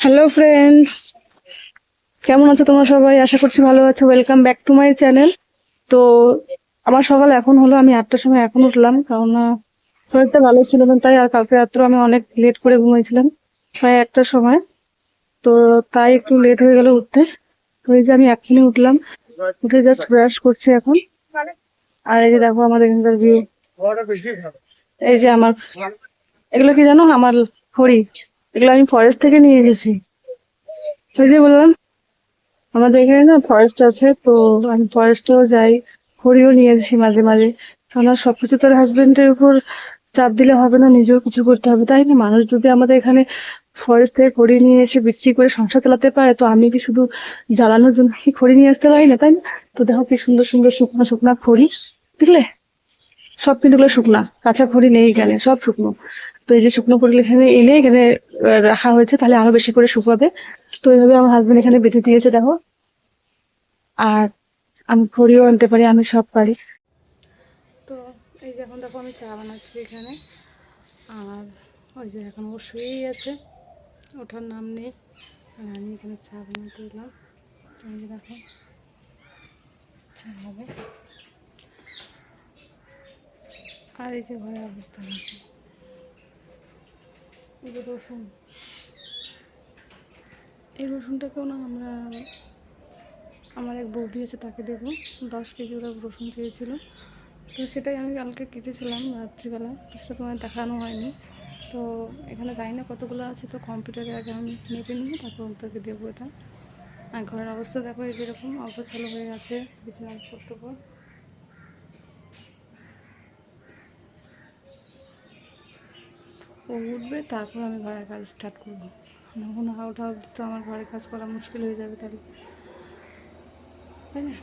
Hello friends কেমন আছো তোমরা সবাই? আশা করছি ভালো আছো। Welcome back to my channel তো আমার সকাল এখন হলো, আমি আটটার সময় এখন উঠলাম, কারণ শরীরটা ভালো ছিল না, তাই আর কালকে রাত্রে আমি অনেক লেট করে ঘুমিয়েছিলাম প্রায় একটার সময়। তো তাই একটু লেট হয়ে গেল উঠতে। তো এই যে আমি এখনই উঠলাম, উঠে জাস্ট ব্রাশ করছি এখন। আর এই যে দেখো আমাদের এখানকার ভিউ এই যে আমার, এগুলো কি জানো? আমার হরি এগুলো আমি ফরেস্ট থেকে নিয়ে এসেছি। ওই যে বললাম, আমাদের এখানে না ফরেস্ট আছে, তো আমি ফরেস্টেও যাই হরিও নিয়ে এসেছি মাঝে মাঝে। আর সবকিছু তোর হাজবেন্ডের উপর চাপ দিলে হবে না, নিজেও কিছু করতে হবে, তাই না? মানুষ যদি আমাদের এখানে ফরেস্ট থেকে খড়ি নিয়ে এসে বিক্রি করে সংসার চালাতে পারে, তো আমি কি শুধু জ্বালানোর জন্য কি খড়ি নিয়ে আসতে পারি না, তাই না? তো দেখো কি সুন্দর সুন্দর শুকনো শুকনা খড়ি বুঝলে? সব কিন্তু শুকনা, কাঁচা খড়ি নেই এখানে, সব শুকনো। তো এই যে শুকনো খড়ি এখানে এনে এখানে রাখা হয়েছে, তাহলে আরও বেশি করে শুকাবে। তো এইভাবে আমার হাজবেন্ড এখানে বেঁধে দিয়েছে, দেখো। আর আমি খড়িও আনতে পারি, আমি সব পারি। তো এই যে এখন দেখো আমি চা বানাচ্ছি এখানে। আর ওই যে এখন ও শুয়েই আছে, ওঠার নাম নেই। আর আমি এখানে চা বানাতে এলাম। তো এই যে দেখো, চা হবে। আর এই যে ঘরের অবস্থা আছে এই যে রসুন। এই রসুনটাকেও না আমরা, আমার এক বৌদি আছে, তাকে দেবো। দশ কেজি ওরা রসুন চেয়েছিল। তো সেটাই আমি কালকে কেটেছিলাম রাত্রিবেলা। তো সেটা তোমার দেখানো হয়নি। তো এখানে জানি না কতগুলো আছে, তো কম্পিউটারে আগে আমি মেপে নিই তারপর ওদেরকে দেবো এটা। আর ঘরের অবস্থা দেখো, এই যেরকম অগোছালো হয়ে আছে, বিছানার পর ও উঠবে, তারপর আমি ঘরের কাজ স্টার্ট করব। যখন ওঠা অবধি তো আমার ঘরের কাজ করা মুশকিল হয়ে যাবে তাহলে। তাই না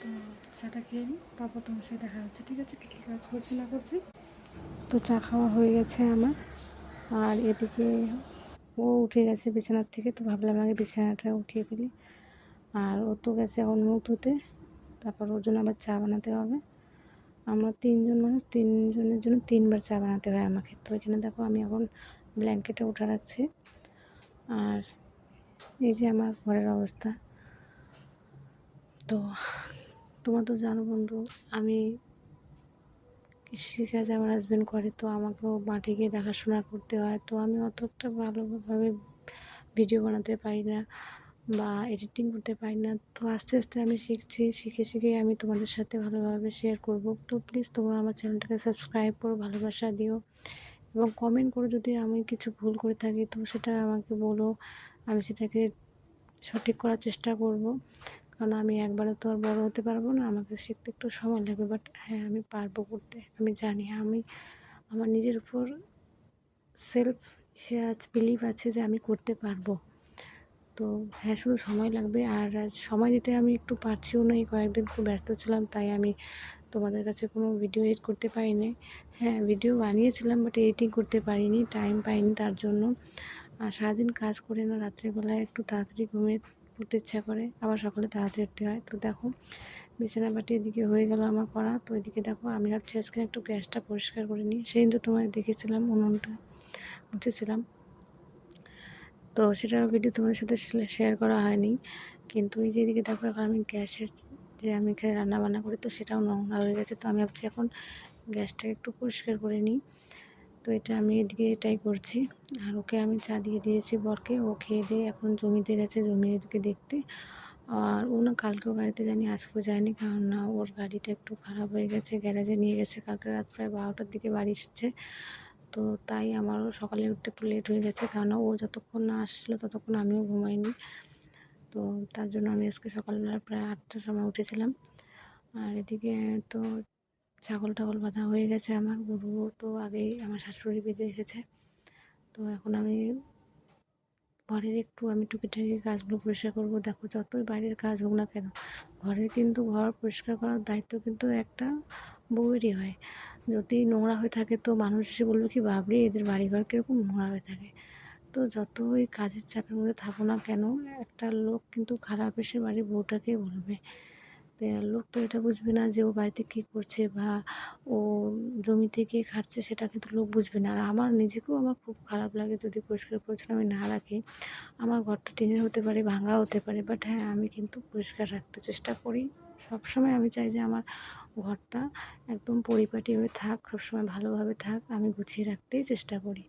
তো চাটা খেয়ে নিই তারপর তোমার সাথে দেখা হচ্ছে, ঠিক আছে? কী কী কাজ করছি, না করছি? তো চা খাওয়া হয়ে গেছে আমার। আর এদিকে ও উঠে গেছে বিছানার থেকে, তো ভাবলাম আগে বিছানাটা উঠিয়ে ফেলি। আর ও তো গেছে এখন মুখ ধুতে তারপর ওর জন্য আবার চা বানাতে হবে। আমরা তিনজন মানুষ, তিনজনের জন্য তিনবার চা বানাতে হয় আমাকে। তো এখানে দেখো, আমি এখন ব্ল্যাঙ্কেটে উঠা রাখছি। আর এই যে আমার ঘরের অবস্থা। তো তোমরা তো জানো বন্ধু, আমি কৃষিকাজ আমার হাজব্যান্ড করে, তো আমাকেও মাঠে গিয়ে দেখাশোনা করতে হয়। তো আমি অত একটা ভালোভাবে ভিডিও বানাতে পারি না বা এডিটিং করতে পারি না। তো আস্তে আস্তে আমি শিখছি, শিখে শিখে আমি তোমাদের সাথে ভালোভাবে শেয়ার করব। তো প্লিজ তোমরা আমার চ্যানেলটাকে সাবস্ক্রাইব করো, ভালোবাসা দিও এবং কমেন্ট করো যদি আমি কিছু ভুল করে থাকি, তো সেটা আমাকে বলো, আমি সেটাকে সঠিক করার চেষ্টা করব। কারণ আমি একবারে তো আর বড় হতে পারব না, আমাকে শিখতে একটু সময় লাগবে বাট হ্যাঁ আমি পারব করতে, আমি জানি। আমি, আমার নিজের উপর সেলফ সে আজ বিলিভ আছে যে আমি করতে পারব। তো হ্যাঁ শুধু সময় লাগবে, আর সময় দিতে আমি একটু পারছিও না, এই কয়েকদিন খুব ব্যস্ত ছিলাম, তাই আমি তোমাদের কাছে কোনো ভিডিও এডিট করতে পারিনি। হ্যাঁ ভিডিও বানিয়েছিলাম বাট এডিটিং করতে পারিনি টাইম পাইনি তার জন্য। আর সারাদিন কাজ করে না, রাত্রেবেলায় একটু তাড়াতাড়ি ঘুমিয়ে পড়তে ইচ্ছা করে। আবার সকালে তাড়াতাড়ি উঠতে হয়। তো দেখো, বিছানা বাটি এদিকে হয়ে গেল আমার করা। তো এদিকে দেখো, আমি ভাবছি আজকে একটু গ্যাসটা পরিষ্কার করে নিই। সেই তো তোমায় দেখেছিলাম উনুনটা মুছেছিলাম। তো সেটার ভিডিও তোমাদের সাথে শেয়ার করা হয়নি। কিন্তু এই যে এদিকে দেখো, এখন আমি গ্যাসের যে আমি এখানে রান্না বান্না করি, তো সেটাও নোংরা হয়ে গেছে। তো আমি ভাবছি এখন গ্যাসটাকে একটু পরিষ্কার করে নিই। তো এটা আমি এদিকে এটাই করছি। আর ওকে আমি চা দিয়ে দিয়েছি বরকে। ও খেয়ে দিয়ে এখন জমিতে গেছে জমি এদিকে দেখতে। আর ও না কালকেও গাড়িতে জানি আজকেও যায়নি। কারণ না, ওর গাড়িটা একটু খারাপ হয়ে গেছে, গ্যারেজে নিয়ে গেছে। কালকে রাত প্রায় বারোটার দিকে বাড়ি এসেছে। তো তাই আমারও সকালে উঠতে একটু লেট হয়ে গেছে। কারণ ও যতক্ষণ না আসছিল ততক্ষণ আমিও ঘুমাইনি। তো তার জন্য আমি আজকে সকালবেলা প্রায় আটটার সময় উঠেছিলাম। আর এদিকে তো ছাগল টাগল বাঁধা হয়ে গেছে আমার। গরু তো আগেই আমার শাশুড়ি বেঁধে রেখেছে। তো এখন আমি ঘরের একটু আমি টুকিটাকি কাজগুলো পরিষ্কার করব। দেখো যতই বাইরের কাজ হোক না কেন, ঘরের কিন্তু ঘর পরিষ্কার করার দায়িত্ব কিন্তু একটা বউয়েরই হয়। যদি নোংরা হয়ে থাকে তো মানুষ এসে বলবে, কি ভাবলি এদের বাড়িঘর কীরকম নোংরা হয়ে থাকে? তো যতই কাজের চাপের মধ্যে থাকো না কেন, একটা লোক কিন্তু খারাপ এসে বাড়ির বউটাকেই বলবে। তো লোক তো এটা বুঝবে না যে ও বাড়িতে কী করছে বা ও জমিতে গিয়ে খাচ্ছে সেটা কিন্তু লোক বুঝবে না। আর আমার নিজেকেও আমার খুব খারাপ লাগে যদি পরিষ্কার পরিচ্ছন্ন আমি না রাখি। আমার ঘরটা টিনের হতে পারে ভাঙা হতে পারে বাট হ্যাঁ আমি কিন্তু পরিষ্কার রাখতে চেষ্টা করি। সবসময় আমি চাই যে আমার ঘরটা একদম পরিপাটি হয়ে থাক, সবসময় ভালোভাবে থাক, আমি গুছিয়ে রাখতেই চেষ্টা করি।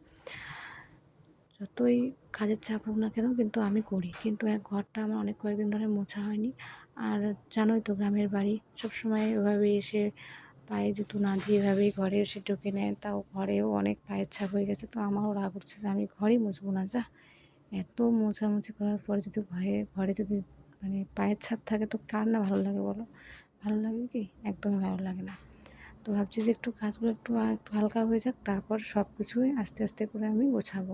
যতই কাজের চাপ হোক না কেন, কিন্তু আমি করি। কিন্তু এক ঘরটা আমার অনেক কয়েকদিন ধরে মোছা হয়নি। আর জানোই তো গ্রামের বাড়ি। সবসময় ওভাবে এসে পায়ে জুতো না দিয়ে এভাবেই ঘরে এসে ঢুকে নেয়। তাও ঘরেও অনেক পায়ের ছাপ হয়ে গেছে। তো আমারও রাগ উঠছে যে আমি ঘরেই মুছবো না, যা। এত মোছামুছি করার পরে যদি ঘরে ঘরে যদি মানে পায়ের ছাপ থাকে তো কার না ভালো লাগে বলো? ভালো লাগে কি? একদমই ভালো লাগে না। তো ভাবছি যে একটু কাজগুলো একটু একটু হালকা হয়ে যাক, তারপর সব কিছুই আস্তে আস্তে করে আমি গোছাবো।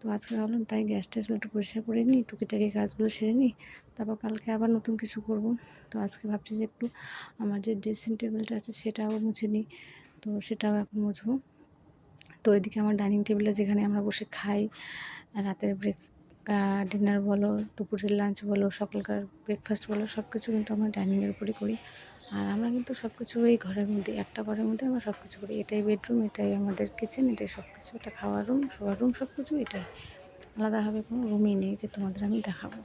তো আজকে ভাবলাম তাই গ্যাস ট্যাসগুলো একটু পরিষ্কার করে নিই, টুকিটাকি কাজগুলো সেরে নিই, তারপর কালকে আবার নতুন কিছু করব। তো আজকে ভাবছি যে একটু আমার যে ড্রেসিং টেবিলটা আছে সেটাও মুছে নিই, তো সেটাও এখন মুছবো। তো এদিকে আমার ডাইনিং টেবিলে যেখানে আমরা বসে খাই, রাতের ব্রেক ডিনার বলো, দুপুরের লাঞ্চ বলো, সকালকার ব্রেকফাস্ট বলো সব কিছু কিন্তু আমরা ডাইনিংয়ের উপরই করি। আর আমরা কিন্তু সব কিছু এই ঘরের মধ্যে, একটা ঘরের মধ্যে আমরা সব কিছু করি। এটাই বেডরুম এটাই আমাদের কিচেন এটাই সব কিছু এটা খাওয়ার রুম শোয়ার রুম সব কিছু এটাই। আলাদাভাবে কোনো রুমই নেই যে তোমাদের আমি দেখাবো।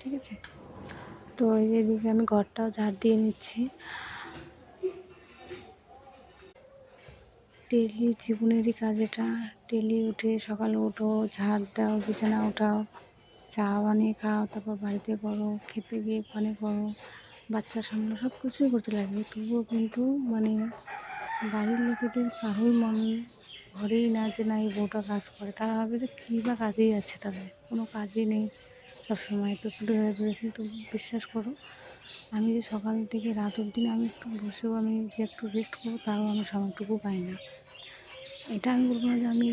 ঠিক আছে? তো এই যে এদিকে আমি ঘরটাও ঝাড় দিয়ে নিচ্ছি। ডেলি জীবনেরই কাজ এটা। ডেলি উঠে সকালে উঠো, ঝাড় দাও, বিছানা উঠাও চা বানিয়ে খাও, তারপর বাড়িতে করো খেতে গিয়ে পানি করো বাচ্চা সামনে সব কিছুই করতে লাগে তবুও কিন্তু মানে বাড়ির লোকেদের কারোর মন ঘরেই না যে না এই বউটা কাজ করে, তারা ভাবে যে কী বা কাজেই আছে তাদের। কোনো কাজই নেই সবসময়। তো শুধু ভেবে কিন্তু বিশ্বাস করো, আমি যে সকাল থেকে রাত অবধি আমি একটু বসেও আমি যে একটু রেস্ট করব তাও আমি সময়টুকু পাই না। এটা আমি বলব না যে আমি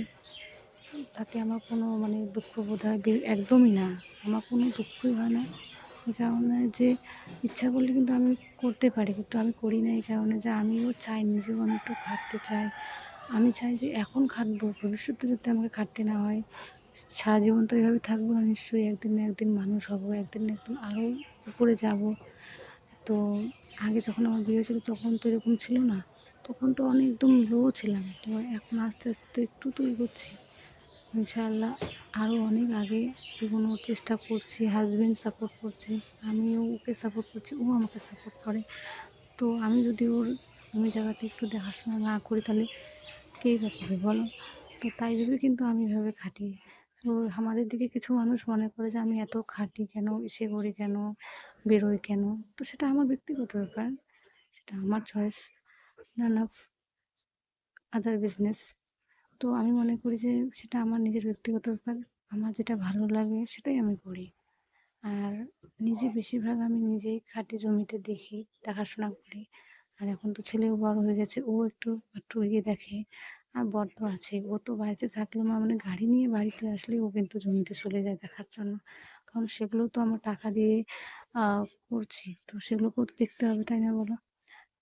তাতে আমার কোনো মানে দুঃখ বোধ হয় একদমই না। আমার কোনো দুঃখই হয় না। এই কারণে যে ইচ্ছা করলে কিন্তু আমি করতে পারি, কিন্তু আমি করি না এই কারণে যে আমিও চাই নিজেও একটু খাটতে চাই। আমি চাই যে এখন খাটবো, ভবিষ্যতে যাতে আমাকে খাটতে না হয়। সারা জীবন তো এইভাবে থাকব না, নিশ্চয়ই একদিন না একদিন মানুষ হব, একদিন না একদিন আরও উপরে যাব। তো আগে যখন আমার বিয়ে হয়েছিলো তখন তো এরকম ছিল না, তখন তো অনেক একদম লো ছিলাম। তো এখন আস্তে আস্তে তো একটু তো এগোচ্ছি। ইনশাআল্লাহ আরও অনেক আগে এগোনোর চেষ্টা করছি হাজব্যান্ড সাপোর্ট করছে, আমিও ওকে সাপোর্ট করছি, ও আমাকে সাপোর্ট করে। তো আমি যদি ওর অন্য জায়গাতে একটু দেখাশোনা না করি তাহলে কেই বা করবে বলো? তো তাই ভেবে কিন্তু আমি এভাবে খাটি। তো আমাদের দিকে কিছু মানুষ মনে করে যে আমি এত খাটি কেন? এসে করি কেন? বেরোই কেন? তো সেটা আমার ব্যক্তিগত ব্যাপার, সেটা আমার চয়েস না না আদার বিজনেস তো আমি মনে করি যে সেটা আমার নিজের ব্যক্তিগত ব্যাপার। আমার যেটা ভালো লাগে সেটাই আমি করি। আর নিজে বেশিরভাগ আমি নিজেই খাটি জমিতে দেখি, দেখাশোনা করি। আর এখন তো ছেলেও বড় হয়ে গেছে, ও একটু একটু এগিয়ে দেখে। আর বর তো আছে, ও তো বাড়িতে থাকলেও মানে গাড়ি নিয়ে বাড়িতে আসলে ও কিন্তু জমিতে চলে যায় দেখার জন্য। কারণ সেগুলো তো আমার টাকা দিয়ে করছি। তো সেগুলোকেও তো দেখতে হবে, তাই না বলো?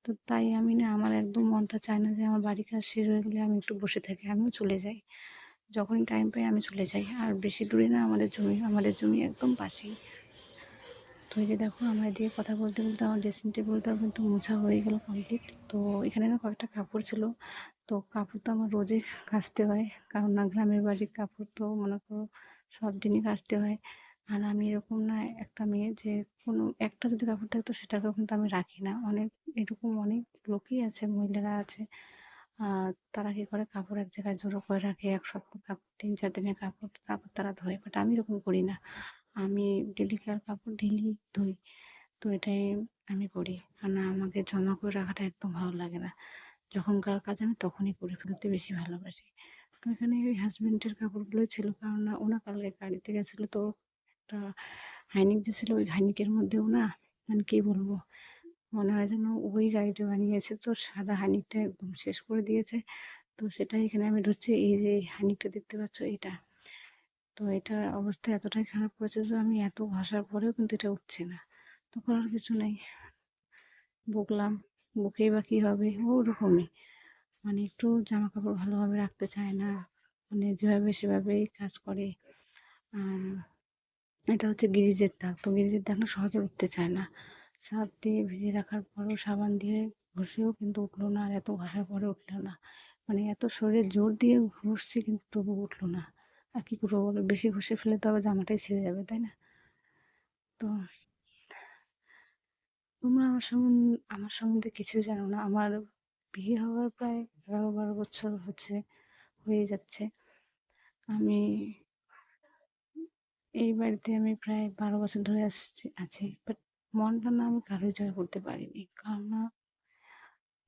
তো তাই আমি না আমার একদম মনটা চায় না যে আমার বাড়ি কাজ শেষ হয়ে গেলে আমি একটু বসে থাকি, আমিও চলে যাই। যখনই টাইম পাই আমি চলে যাই। আর বেশি দূরে না আমাদের জমি আমাদের জমি একদম পাশেই। তো এই যে দেখো আমার দিয়ে কথা বলতে বলতে আমার ড্রেসিং টেবিলটাও কিন্তু মোছা হয়ে গেল কমপ্লিট তো এখানে না কয়েকটা কাপড় ছিল। তো কাপড় তো আমার রোজই কাচতে হয়। কারণ না গ্রামের বাড়ির কাপড় তো মনে করো সব দিনই কাচতে হয়। আর আমি এরকম না একটা মেয়ে যে কোনো, একটা যদি কাপড় থাকতো সেটাকেও কিন্তু আমি রাখি না। অনেক, এরকম অনেক লোকই আছে, মহিলারা আছে। তারা কী করে কাপড় এক জায়গায় জড়ো করে রাখে, এক সপ্তাহ কাপড়, তিন চার দিনের কাপড়, তারপর তারা ধোয়। বাট আমি এরকম করি না। আমি ডেলিকার কাপড় ডেলি ধুই। তো এটাই আমি করি কারণ আমাকে জমা করে রাখাটা একদম ভালো লাগে না। যখনকার কাজ আমি তখনই করে ফেলতে বেশি ভালোবাসি। তো এখানে ওই হাজব্যান্ডের কাপড়গুলো ছিল, কারণ ওনা কালকে গাড়িতে গেছিল, তো একটা হাইনিক যে ছিল ওই হাইনিকের মধ্যেও না মানে কী বলব, মনে হয় যেন ওই গাড়িটা বানিয়েছে। তো সাদা হানিকটা একদম শেষ করে দিয়েছে। তো সেটাই এখানে আমি ধরছি এই যে হানিকটা দেখতে পাচ্ছ, এটা। তো এটার অবস্থা এতটাই খারাপ করেছে যে আমি এত ঘষার পরেও কিন্তু এটা উঠছে না। তো করার কিছু নেই। বকলাম, বকেই বা কী হবে, ওরকমই। মানে একটু জামা কাপড় ভালোভাবে রাখতে চায় না মানে যেভাবে সেভাবেই কাজ করে। আর এটা হচ্ছে গিরিজের দাগ। তো গিরিজের দাগ না সহজে উঠতে চায় না। সার্ফ দিয়ে ভিজিয়ে রাখার পরও সাবান দিয়ে ঘষেও কিন্তু উঠল না আর এত ঘষার পরে উঠল না। মানে এত শরীরে জোর দিয়ে ঘষছি কিন্তু তবু উঠল না। আর কী করব বলো? বেশি ঘষে ফেলে তো আবার জামাটাই ছিঁড়ে যাবে, তাই না? তো তোমরা আমার সম্বন্ধে আমার সম্বন্ধে কিছুই জানো না। আমার বিয়ে হওয়ার প্রায় এগারো বারো বছর হচ্ছে, হয়ে যাচ্ছে। আমি এই বাড়িতে আমি প্রায় বারো বছর ধরে আসছি, আছি বাট মনটা না আমি কারোই জয় করতে পারিনি। কারণ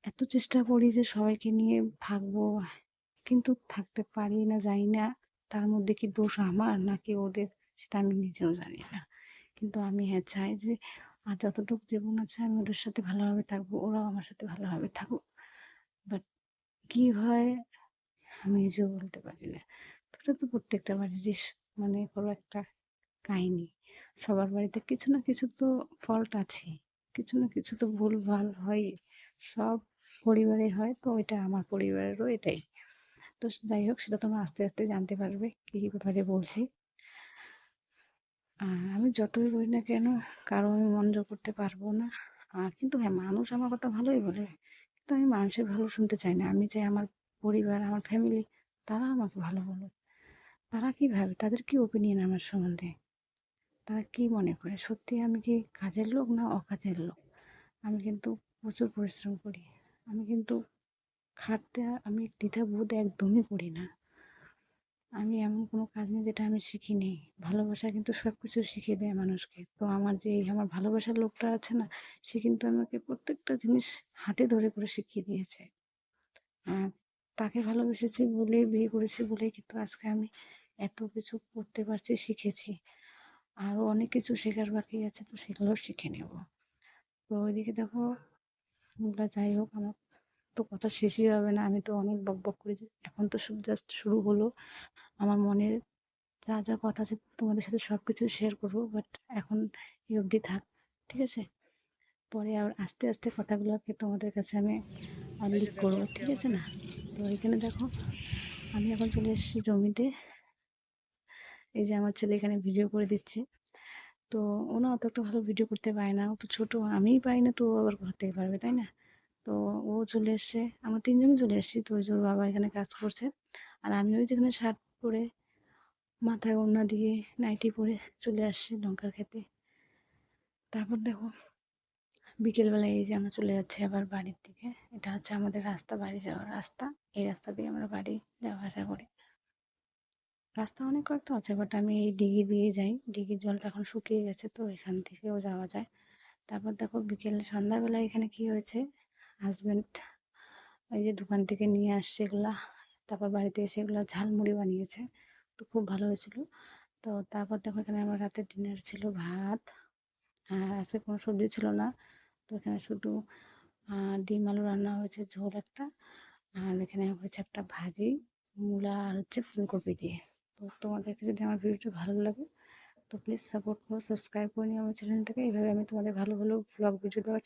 এত চেষ্টা করি যে সবাইকে নিয়ে থাকব, কিন্তু থাকতে পারি না যাই না তার মধ্যে কি দোষ আমার, নাকি ওদের সেটা আমি নিজেও জানি না। কিন্তু আমি হ্যাঁ চাই যে, আর যতটুকু জীবন আছে আমি ওদের সাথে ভালোভাবে থাকব, ওরাও আমার সাথে ভালোভাবে থাকুক। বাট কী হয়, আমি নিজেও বলতে পারি না। তো তো প্রত্যেকটা বাড়িরই মানে কোনো একটা কাহিনী। সবার বাড়িতে কিছু না কিছু তো ফল্ট আছে কিছু না কিছু তো ভুল ভালো হয়, সব পরিবারে হয়, তো এটা আমার পরিবারেরও এটাই। তো যাই হোক, সেটা তোমরা আস্তে আস্তে জানতে পারবে, কী ব্যাপারে বলছি। আমি যতই বলি না কেন, কারও আমি মন জয় করতে পারব না। কিন্তু হ্যাঁ মানুষ আমার কথা ভালোই বলে, কিন্তু আমি মানুষের ভালো শুনতে চাই না। আমি চাই আমার পরিবার, আমার ফ্যামিলি তারা আমাকে ভালো বলুক। তারা কী ভাবে তাদের কি ওপিনিয়ন আমার সম্বন্ধে? তারা কি মনে করে? সত্যি আমি কি কাজের লোক না অকাজের লোক? আমি কিন্তু প্রচুর পরিশ্রম করি। আমি কিন্তু খাটতে আমি দ্বিধাবোধ একদমই করি না। আমি এমন কোনো কাজ নেই যেটা আমি শিখিনি। ভালোবাসা কিন্তু সব কিছু শিখিয়ে দেয় মানুষকে। তো আমার যে আমার ভালোবাসার লোকটা আছে না, সে কিন্তু আমাকে প্রত্যেকটা জিনিস হাতে ধরে করে শিখিয়ে দিয়েছে। আর তাকে ভালোবেসেছি বলে বিয়ে করেছি বলেই কিন্তু আজকে আমি এত কিছু করতে পারছি, শিখেছি। আরও অনেক কিছু শেখার বাকি আছে, তো সেগুলো শিখে নেব। তো ওইদিকে দেখো ওগুলো যাই হোক, আমার তো কথা শেষই হবে না, আমি তো অনেক বক বক করে এখন তো জাস্ট শুরু হলো। আমার মনের যা যা কথা আছে তোমাদের সাথে সব কিছু শেয়ার করব বাট এখন এই অবধি থাক, ঠিক আছে? পরে আবার আস্তে আস্তে কথাগুলোকে তোমাদের কাছে আমি লিক করব, ঠিক আছে না? তো এখানে দেখো, আমি এখন চলে এসেছি জমিতে। এই যে আমার ছেলে এখানে ভিডিও করে দিচ্ছে। তো ও না অত একটা ভালো ভিডিও করতে পারে না। ও তো ছোটো আমিই পাই না, তো ও আবার করতে পারবে, তাই না? তো ও চলে এসছে, আমার তিনজনই চলে এসেছি। তো ওই ওর বাবা এখানে কাজ করছে। আর আমি ওই যেখানে শার্ট পরে, মাথায় ওড়না দিয়ে নাইটি পরে চলে আসছি লঙ্কার খেতে। তারপর দেখো, বিকেলবেলায় এই যে আমরা চলে যাচ্ছি আবার বাড়ির দিকে। এটা হচ্ছে আমাদের রাস্তা, বাড়ি যাওয়ার রাস্তা। এই রাস্তা দিয়ে আমরা বাড়ি যাওয়া আসা করি। রাস্তা অনেক কয়েকটা আছে বাট আমি এই ডিগি দিয়ে যাই। ডিগির জলটা এখন শুকিয়ে গেছে, তো এখান থেকেও যাওয়া যায়। তারপর দেখো বিকেল সন্ধ্যাবেলা এখানে কি হয়েছে? হাজব্যান্ড এই যে দোকান থেকে নিয়ে আসছে এগুলা, তারপর বাড়িতে এসে এগুলো ঝালমুড়ি বানিয়েছে, তো খুব ভালো হয়েছিল। তো তারপর দেখো এখানে আমার রাতে ডিনার ছিল ভাত, আর আজকে কোনো সবজি ছিল না। তো এখানে শুধু ডিম আলু রান্না হয়েছে, ঝোল একটা, আর এখানে হয়েছে একটা ভাজি, মূলা আর হচ্ছে ফুলকপি দিয়ে। তোমাদেরকে যদি আমার ভিডিওটা ভালো লাগে, তো প্লিজ সাপোর্ট করো সাবস্ক্রাইব করে নিও আমার চ্যানেলটাকে এইভাবে আমি তোমাদের ভালো ভালো ব্লগ ভিডিও দেওয়ার